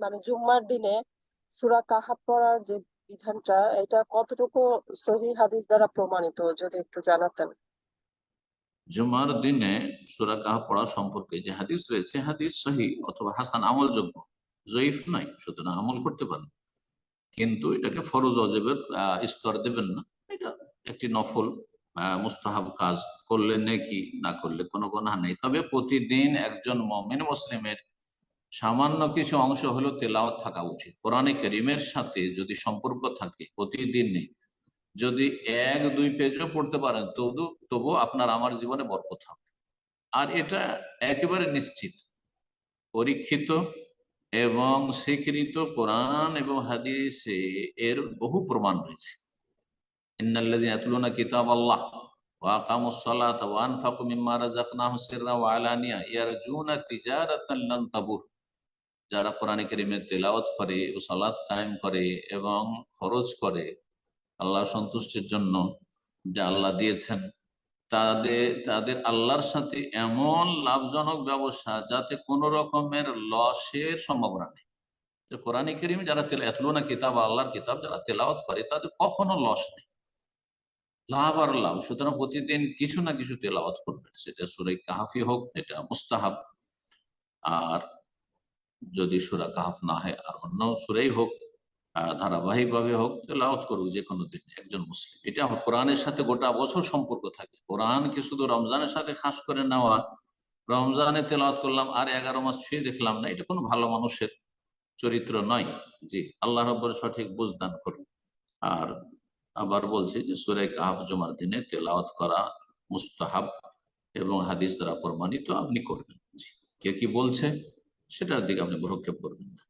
মানে জুম্মার দিনে সূরা কাহাফ পড়ার যে বিধানটা, এটা কতটুকু সহিহ হাদিস দ্বারা প্রমাণিত, যদি একটু জানাতেন? জুমার দিনে সুরা কাহা পড়া সম্পর্কে যে হাদিস রয়েছে, হাদিস সহি অথবা হাসান আমলযোগ্য, জয়ীফ নয় সুতরাং আমল করতে পারেন। কিন্তু এটাকে ফরজ অজেবের স্তর দেবেন না। এটা একটি নফল মুস্তাহাব কাজ। করলে নেকি, না করলে কোনো গুনাহ নেই। তবে প্রতিদিন একজন মমিন মুসলিমের সামান্য কিছু অংশ হলো তেলাওয়াত থাকা উচিত। কোরআনে করিমের সাথে যদি সম্পর্ক থাকে প্রতিদিন যদি এক দুই পেজও পড়তে পারেন, তবু তবু আপনার আমার জীবনে বরকত হবে। আর এটা একেবারে নিশ্চিত। পরীক্ষিত এবং স্বীকৃত কোরআন এবং হাদিসে এর বহু প্রমাণ রয়েছে। কিতাব আল্লাহ ওয়া আকামুস সালাতা ওয়া মিম্মা রাযাকনাহুম সিররা ওয়া আলানিয়া ইয়ারজুনা তিজারাতান লান তাবুর। যারা কোরআনে কারীমের তেলাওয়াত করে ও সালাত কায়েম করে এবং খরচ করে আল্লাহ সন্তুষ্টির জন্য যা আল্লাহ দিয়েছেন, তাদের তাদের আল্লাহর সাথে এমন লাভজনক ব্যবসা যাতে কোনো রকমের লসের সম্ভাবনা নেই। কোরআনে করিম যারা তেল, এতলুনা কিতাব, আল্লাহর কিতাব যারা তেলাওয়াত করে, তাদের কখনো লস নেই। লাভ আর লাভ, সুতরাং প্রতিদিন কিছু না কিছু তেলাওয়াত করবেন। সেটা সুরাই কাহাফি হোক, এটা মুস্তাহাব। আর যদি সুরা কাহাফ না হয় আর অন্য সুরাই হোক ধারাবাহিক ভাবে হোক, তেলাওয়াত করুক যে কোনো দিন, একজন মুসলিম। এটা কোরআনের সাথে গোটা বছর সম্পর্ক থাকে। কোরআনকে শুধু রমজানের সাথে খাস করে নেওয়া, রমজানে তেলাওয়াত করলাম, আর এগারো মাস ছুঁয়ে দেখলাম না, এটা কোনো ভালো মানুষের চরিত্র নয়। জি, আল্লাহ রব্বর সঠিক বুঝদান করুন। আর আবার বলছি যে সুরে কাহাফ জমার দিনে তেলাওয়াত করা মুস্তাহাব এবং হাদিস দ্বারা প্রমাণিত আপনি করবেন। কে কি বলছে? সেটার দিকে আপনি ভ্রক্ষেপ করবেন না।